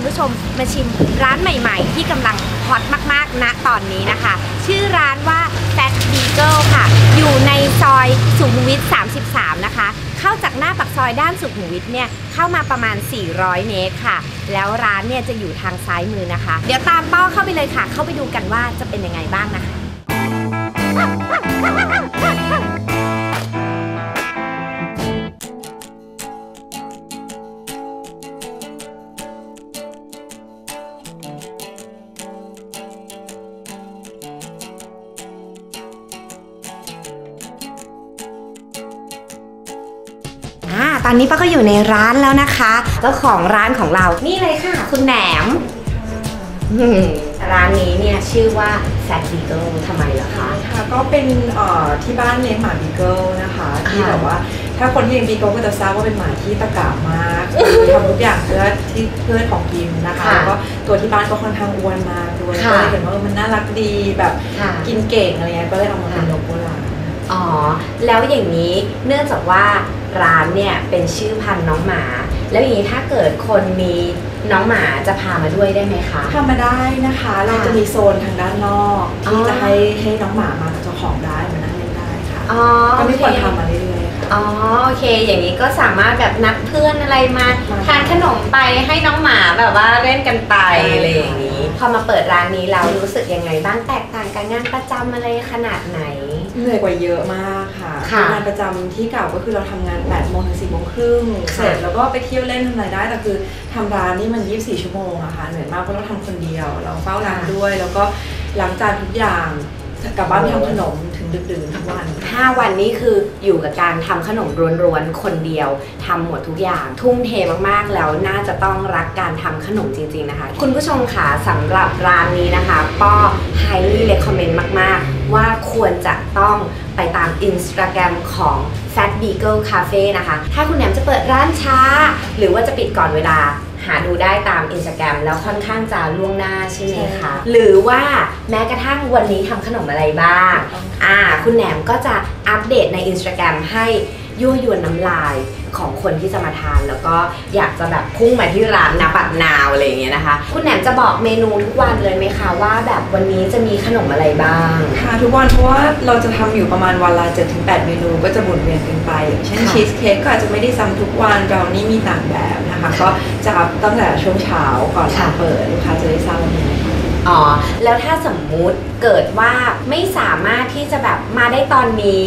คุณผู้ชมมาชิมร้านใหม่ ๆ ที่กำลังฮอตมากๆณตอนนี้นะคะ ชื่อร้านว่า Fat Beagle ค่ะ อยู่ในซอยสุขุมวิท 33 นะคะ เข้าจากหน้าปากซอยด้านสุขุมวิทเนี่ยเข้ามาประมาณ 400 เมตรค่ะ แล้วร้านเนี่ยจะอยู่ทางซ้ายมือนะคะ เดี๋ยวตามป้อเข้าไปเลยค่ะ เข้าไปดูกันว่าจะเป็นยังไงบ้างนะคะ อ่าตอนนี้ป้าก็อยู่ในร้านแล้วนะคะเจ้าของร้านของเรา นี่เลยค่ะ คุณแหนมอืมร้านนี้เนี่ยชื่อว่า Fat Beagle ทำไมเหรอคะ ค่ะก็เป็นเอ่อที่บ้านเลี้ยงหมาบีเกิลนะคะที่ค่ะแบบว่าถ้าคนที่เลี้ยงบีเกิลก็จะทราบว่าเป็นหมาที่ตะกะมากทำทุกอย่างเพื่อที่เพื่อของกินนะคะค่ะแล้วก็ตัวที่บ้านก็ค่อนข้างอ้วนมากด้วยค่ะก็เลยเห็นว่าเออมันน่ารักดีแบบค่ะ กินเก่งอะไรเงี้ยก็เลยเอามาเป็นนกโบราณอ๋อ แล้วอย่างนี้เนื่องจากว่า ร้านเนี่ยเป็นชื่อพันธุ์น้องหมา แล้วอย่างนี้ถ้าเกิดคนมีน้องหมาจะพามาด้วยได้ไหมคะทำมาได้นะคะ เราจะมีโซนทางด้านนอกอ๋ที่อจะให้ให้น้องหมามากับเจ้าของได้มานั่งเล่นได้ค่ะอ๋อก็มีคนโอเทำมาเรื่อยๆค่ะอ๋อโอเค อย่างนี้ก็สามารถแบบนัดเพื่อนอะไรมามาทานขนมไปให้น้องหมาแบบว่าเล่นกันไปใช่อะไรอย่างนี้ พอมาเปิดร้านนี้เรารู้สึกยังไงบ้างแตกต่างกับงานประจำอะไรขนาดไหน เหนื่อยกว่าเยอะมากค่ะค่ะงานประจำที่เก่าก็คือเราทำงาน8โมงถึง4โมงครึ่งค่ะเสร็จแล้วก็ไปเที่ยวเล่นทำอะไรได้แต่คือทำร้านนี่มัน 24 ชั่วโมงอะค่ะเหนื่อยมากเพราะเราทำคนเดียว เราเฝ้าร้านด้วย แล้วก็ล้างจานทุกอย่างกลับบ้านไปทำขนมถึงดึกดื่นทุกวัน 5 วันนี้คืออยู่กับการทำขนมร้วนๆ คนเดียวทำหมดทุกอย่าง ทุ่มเทมากๆ แล้วน่าจะต้องรักการทำขนมจริง ๆนะคะ คุณผู้ชมค่ะสำหรับร้านนี้นะคะ ป้อ highly recommend มากๆ ว่าควรจะต้องไปตาม Instagram ของ Fat Beagle Cafe นะคะ ถ้าคุณแหนมจะเปิดร้านช้า หรือว่าจะปิดก่อนเวลาหาดูได้ตาม Instagram แล้วค่อนข้างจะล่วงหน้าใช่ไหมใช่คะค่ะหรือว่าแม้กระทั่งวันนี้ทำขนมอะไรบ้าง อ่า คุณแหนมก็จะอัปเดตใน Instagram ให้ยั่วยวนน้ำลาย ของคนที่จะมาทาน แล้วก็อยากจะแบบพุ่งมาที่ร้านนาปัดนาวอะไรอย่างเงี้ยนะคะ คุณแหนมจะบอกเมนูทุกวันเลยไหมคะว่าแบบวันนี้จะมีขนมอะไรบ้าง ค่ะทุกวันเพราะว่าเราจะทำอยู่ประมาณวันละ7-8 เมนูก็จะหมุนเวียนกันไปอย่างเช่นค่ะชีสเค้กก็อาจจะไม่ได้ซ้ำทุกวันเรานี่มีต่างแบบนะคะ ก็จะอัพตั้งแต่ช่วงเช้าก่อนค่ะ เปิดลูกค้าจะได้ทราบว่ามีอะไรบ้าง อ๋อ แล้วถ้าสมมุติเกิดว่าไม่สามารถที่จะแบบมาได้ตอนนี้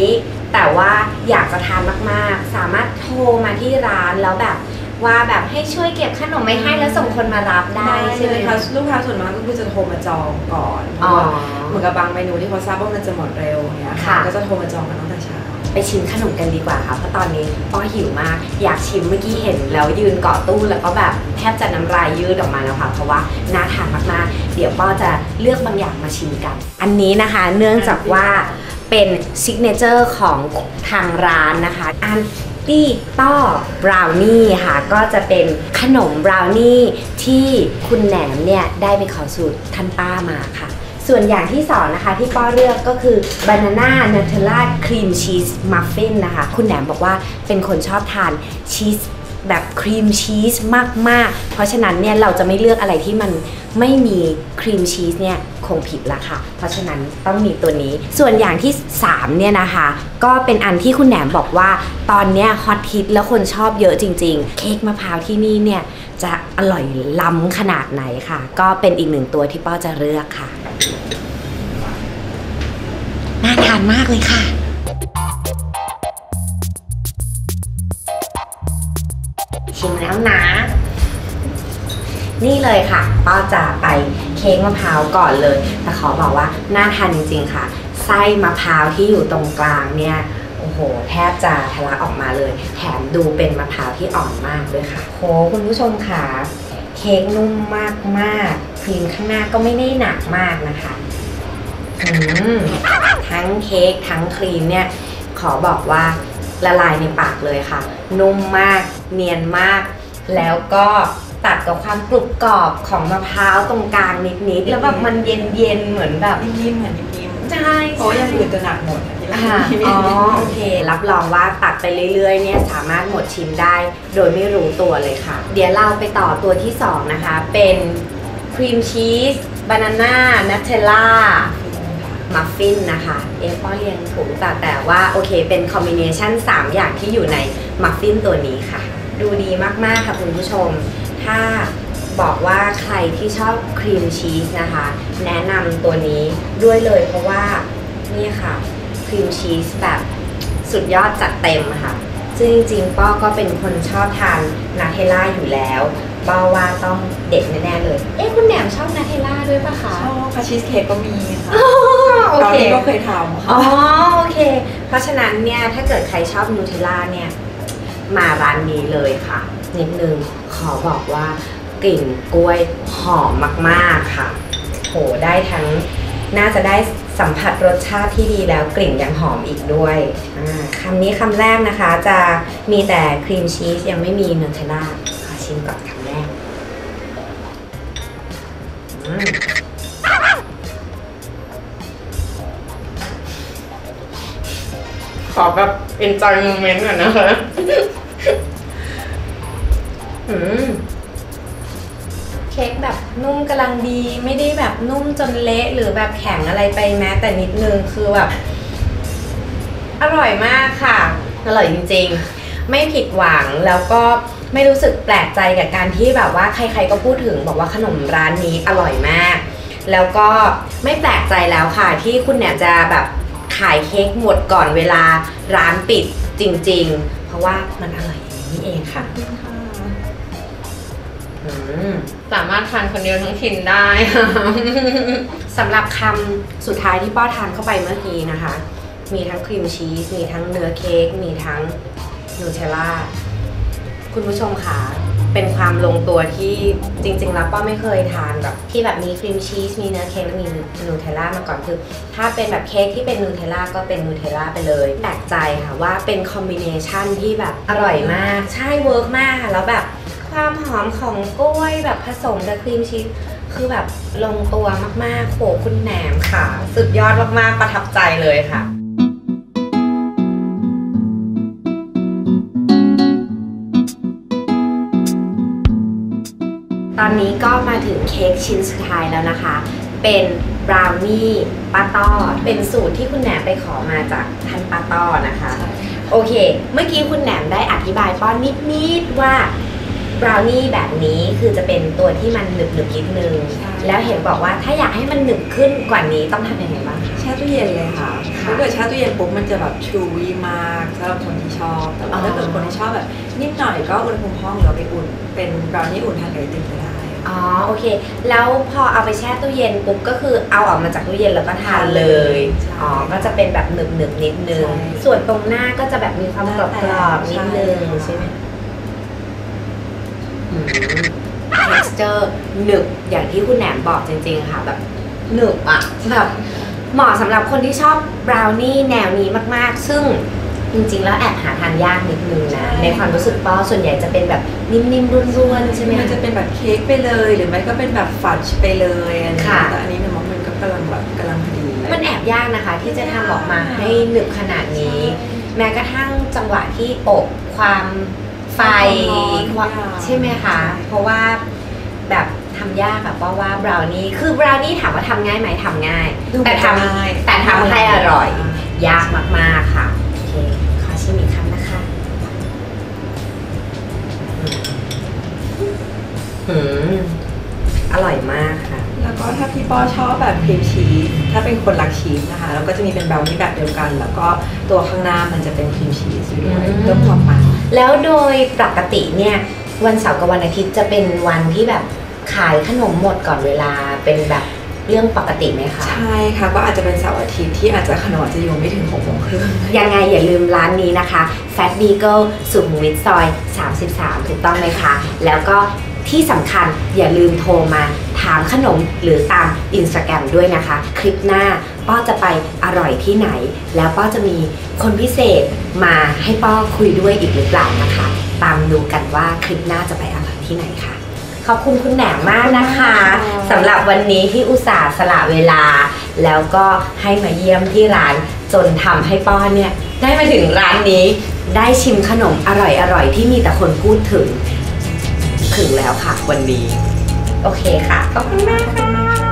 แต่ว่าอยากจะทานมากๆ สามารถโทรมาที่ร้านแล้วแบบว่าแบบให้ช่วยเก็บขนมไว้ให้แล้วส่งคนมารับได้ได้ใช่ใช่ไหไหมมคะคะลูกค้าส่วนมากก็คือจะโทรมาจองก่อนเพอ๋ราะอว่าเหมือนกับบางเมนูที่เขาทราบว่ามันจะหมดเร็วเนี่ยค่ะก็จะโทรมาจองกันตั้งแต่เช้า ไปชิมขนมกันดีกว่าค่ะเพราะตอนนี้ป้อหิวมาก อยากชิมเมื่อกี้เห็นแล้วยืนเกาะตู้แล้วก็แบบแทบจะน้ำลายยืดออกมาแล้วค่ะเพราะว่าน่าทานมากๆ เดี๋ยวป้อจะเลือกบางอย่างมาชิมกัน อันนี้นะคะเนื่องจากว่าเป็นซิกเนเจอร์ของทางร้านนะคะอันตี้ต้อบราวนี่ค่ะก็จะเป็นขนมบราวนี่ที่คุณแหนมเนี่ยได้ไปขอสูตรท่านป้ามาค่ะ ส่วนอย่างที่สองนะคะที่ป้อเลือกก็คือบานาน่าเนเทลล่าครีมชีสมัฟฟินนะคะ คุณแหนมบอกว่าเป็นคนชอบทานชีสแบบครีมชีสมาก ๆ เพราะฉะนั้นเนี่ยเราจะไม่เลือกอะไรที่มันไม่มีครีมชีสเนี่ยคงผิดละค่ะ เพราะฉะนั้นต้องมีตัวนี้ ส่วนอย่างที่ 3 เนี่ยนะคะ ก็เป็นอันที่คุณแหนมบอกว่าตอนเนี้ยฮอตฮิตแล้วคนชอบเยอะจริง ๆ เค้กมะพร้าวที่นี่เนี่ยจะอร่อยล้ำขนาดไหนค่ะ ก็เป็นอีกหนึ่งตัวที่ป้อจะเลือกค่ะ น่าทานมากเลยค่ะ ชิมแล้วนะ นี่เลยค่ะป้าจะไปเค้กมะพร้าวก่อนเลย แต่ขอบอกว่าน่าทานจริงๆค่ะ ไส้มะพร้าวที่อยู่ตรงกลางเนี่ยโอ้โห แทบจะทะลักออกมาเลย แถมดูเป็นมะพร้าวที่อ่อนมากด้วยค่ะ โห คุณผู้ชมค่ะ เค้กนุ่มมากๆครีมข้างหน้าก็ไม่ได้หนักมากนะคะทั้งเค้กทั้งครีมเนี่ย ขอบอกว่าละลายในปากเลยค่ะ นุ่มมากเนียนมาก แล้วก็ตัดกับความกรุบกรอบของมะพร้าวตรงกลางนิดๆแล้วแบบมันเย็นๆเหมือนแบบนิ่มเหมือน ใช่ๆเพราะว่าอย่างอื่นจะหนักหมดทีละค่ะทีละอ๋อโอเค รับรองว่าตัดไปเรื่อยๆเนี่ยสามารถหมดชิมได้ โดยไม่รู้ตัวเลยค่ะ เดี๋ยวเราไปต่อตัวที่ 2 นะคะ เป็นครีมชีสบานาน่านัทเทลล่ามัฟฟินนะคะ เอป้อเรียงถูกแต่แต่ว่าโอเคเป็นคอมบิเนชัน3 อย่างที่อยู่ในมัฟฟินตัวนี้ค่ะ ดูดีมากๆค่ะคุณผู้ชม ถ้า บอกว่าใครที่ชอบครีมชีสนะคะ แนะนำตัวนี้ด้วยเลยเพราะว่านี่ค่ะครีมชีสแบบสุดยอดจัดเต็มค่ะ ซึ่งจริงๆป้อก็เป็นคนชอบทานนาเทลล่าอยู่แล้วป้อว่าต้องเด็ดแน่ๆเลย เอ๊ะคุณแหนมชอบนาเทลล่าด้วยปะคะชอบค่ะชีสเค้กก็มีค่ะโอตอนเคนี้ก็เคยทำอ๋ค่ะอโอเค เพราะฉะนั้นเนี่ยถ้าเกิดใครชอบนูเทลล่าเนี่ยมาร้านนี้เลยค่ะ นิดนึงขอบอกว่า กลิ่นกล้วยหอมมากๆค่ะ โหได้ทั้งน่าจะได้สัมผัสรสชาติที่ดีแล้วกลิ่นยังหอมอีกด้วยคำนี้คำแรกนะคะจะมีแต่ครีมชีสยังไม่มีนูเทล่าขอชิมก่อนคำแรกอืมขอแบบ enjoy moment ก่อนนะคะำลังดีไม่ได้แบบนุ่มจนเละหรือแบบแข็งอะไรไปแม้แต่นิดนึงคือแบบ อร่อยมากค่ะ อร่อยจริงๆ ไม่ผิดหวังแล้วก็ไม่รู้สึกแปลกใจกับการที่แบบว่าใครๆก็พูดถึงบอกว่าขนมร้านนี้อร่อยมาก แล้วก็ไม่แปลกใจแล้วค่ะ ที่คุณเนี่ยจะแบบขายเค้กหมดก่อนเวลาร้านปิดจริง ๆ เพราะว่ามันอร่อยอย่างนี้เองค่ะ สามารถทานคนเดียวทั้งชิ้นได้ สำหรับคำสุดท้ายที่ป้อทานเข้าไปเมื่อกี้นะคะ มีทั้งครีมชีส มีทั้งเนื้อเค้ก มีทั้งนูเทลล่า คุณผู้ชมคะเป็นความลงตัวที่จริง ๆ แล้วป้อไม่เคยทานแบบที่แบบมีครีมชีส มีเนื้อเค้กและมีนูเทลล่ามาก่อนคือ ถ้าเป็นแบบเค้กที่เป็นนูเทลล่าก็เป็นนูเทลล่าไปเลย แปลกใจค่ะว่าเป็นคอมบิเนชันที่แบบอร่อยมาก ใช่เวิร์กมากค่ะแล้วแบบ ความหอมของกล้วยแบบผสมกับครีมชีสคือแบบลงตัวมากๆโหคุณแหนมค่ะ สุดยอดมากๆประทับใจเลยค่ะตอนนี้ก็มาถึงเค้กชิ้นสุดท้ายแล้วนะคะ เป็นบราวนี่ป้าต้อ เป็นสูตรที่คุณแหนมไปขอมาจากท่านป้าต้อนะคะ โอเค เมื่อกี้คุณแหนมได้อธิบายป้อนนิด ๆ ว่า บราวนี่แบบนี้คือจะเป็นตัวที่มันหนึบๆนิดนึง ใช่ แล้วเห็นบอกว่าถ้าอยากให้มันหนึบขึ้นกว่านี้ต้องทำยังไงบ้างคะแช่ตู้เย็นเลยค่ะค่ะถ้าเกิดแช่ตู้เย็นปุ๊บมันจะแบบชูวีมากสำหรับคนที่ชอบ แต่ว่าอ๋อ ถ้าเกิดคนที่ชอบแบบนิดหน่อยก็อุณหภูมิห้องหรือเราไปอุ่น เป็นบราวนี่อุ่นทานกับไอติมก็ได้ อ๋อโอเค แล้วพอเอาไปแช่ตู้เย็นปุ๊บก็คือเอาออกมาจากตู้เย็นแล้วก็ทานเลยใช่อ๋อก็จะเป็นแบบหนึบหนึบๆนิดนึง ใช่ส่วนตรงหน้าก็จะแบบมีความกรอบกรอบๆนิดนึงใช่ใช่ไหม อืม texture หนึบอย่างที่คุณแหนมบอกจริงๆค่ะแบบหนึบอะแบบเหมาะสำหรับคนที่ชอบบราวนี่แนวนี้มากๆ ซึ่งจริงๆ แล้วแอบหาทานยากนิดนึงนะ ในความรู้สึกป้อส่วนใหญ่จะเป็นแบบนิ่มๆร่วนๆใช่ไหมมันคะจะเป็นแบบเค้กไปเลยหรือไม่ก็เป็นแบบฟัดไปเลยอันนี้ค่ะแต่อันนี้เนี่ยมันก็กำลังแบบกำลังพอดี มันแอบยากนะคะ ที่จะทำออกมาให้หนึบขนาดนี้ แม้กระทั่งจังหวะที่อบความ ไฟความร้อนใช่ไหมคะ เพราะว่าแบบทำยากอะเพราะว่าบราวนี่คือบราวนี่ถามว่าทำง่ายไหมทำง่ายดูแต่ทง่ายำแต่ทำให้อร่อย ยากมากๆค่ะโอเคขอชิมอีกคำนะคะอืมอร่อยมากค่ะ แล้วก็ถ้าพี่ป้อชอบแบบครีมชีสถ้าเป็นคนรักชีสนะคะแล้วก็จะมีเป็นบราวนี่แบบเดียวกัน แล้วก็ตัวข้างหน้ามันจะเป็นครีมชีสอยู่ด้วยอืมเพิ่มความมัน แล้วโดยปกติเนี่ยวันเสาร์กับวันอาทิตย์จะเป็นวันที่แบบขายขนมหมดก่อนเวลาเป็นแบบเรื่องปกติไหมคะ ใช่ค่ะ ก็อาจจะเป็นเสาร์อาทิตย์ที่อาจจะขนมอาจจะอยู่ไม่ถึงหกโมงครึ่งยังไงอย่าลืมร้านนี้นะคะ Fat Beagle สุขุมวิทซอย 33 ถูกต้องไหมคะ แล้วก็ที่สำคัญอย่าลืมโทรมา ถามขนมหรือตามอินสตาแกรมด้วยนะคะ คลิปหน้าป้อจะไปอร่อยที่ไหน แล้วป้อจะมีคนพิเศษมาให้ป้อคุยด้วยอีกหรือเปล่านะคะ ตามดูกันว่าคลิปหน้าจะไปอร่อยที่ไหนคะ่ะขอบคุณคุณแหนมมากนะคะสำหรับวันนี้ที่อุตส่าห์สละเวลา แล้วก็ให้มาเยี่ยมที่ร้านจนทำให้ป้อเนี่ย ได้มาถึงร้านนี้ ได้ชิมขนมอร่อยๆที่มีแต่คนพูดถึง ถึงแล้วค่ะวันนี้ โอเคค่ะ ขอบคุณมากค่ะ